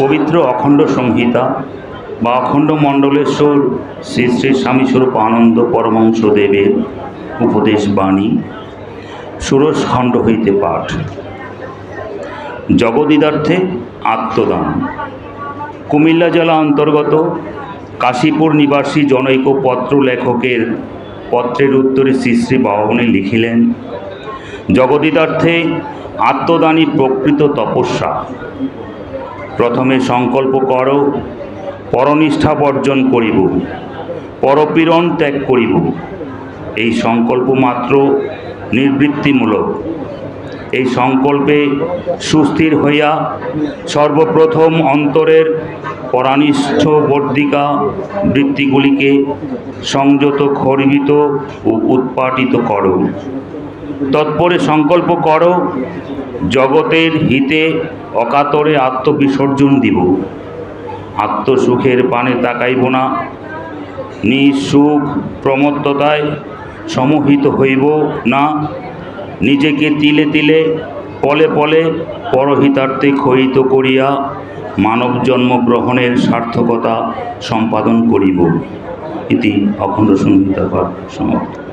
পবিত্র অখণ্ড সংহিতা বা অখণ্ড মণ্ডলেশ্বর শ্রী শ্রী স্বামীস্বরূপ আনন্দ পরমংশ দেবের উপদেশ বাণী ষোড়শ খণ্ড হইতে পাঠ। জগদিদার্থে আত্মদান। কুমিল্লা জেলা অন্তর্গত কাশীপুর নিবাসী জনৈক পত্র লেখকের পত্রের উত্তরে শ্রী শ্রী বাহনে লিখিলেন, জগদিদার্থে আত্মদানই প্রকৃত তপস্যা। প্রথমে সংকল্প করো, পরনিষ্ঠা বর্জন করিব, পরপীড়ন ত্যাগ করিব। এই সংকল্প মাত্র নিবৃত্তিমূলক। এই সংকল্পে সুস্থির হইয়া সর্বপ্রথম অন্তরের পরানিষ্ঠ বর্ধিকা বৃত্তিগুলিকে সংযত, খর্বিত ও উৎপাটিত করো। তৎপরে সংকল্প করো, জগতের হিতে অকাতরে আত্মবিসর্জন দিব। আত্মসুখের পানে তাকাইব না, নিঃসুখ প্রমত্ততায় সমহিত হইব না। নিজেকে তিলে তিলে, পলে পলে পরহিতার্থে ক্ষয়িত করিয়া মানব জন্ম গ্রহণের সার্থকতা সম্পাদন করিব। ইতি অখণ্ড সংহিতা সমাপ্ত।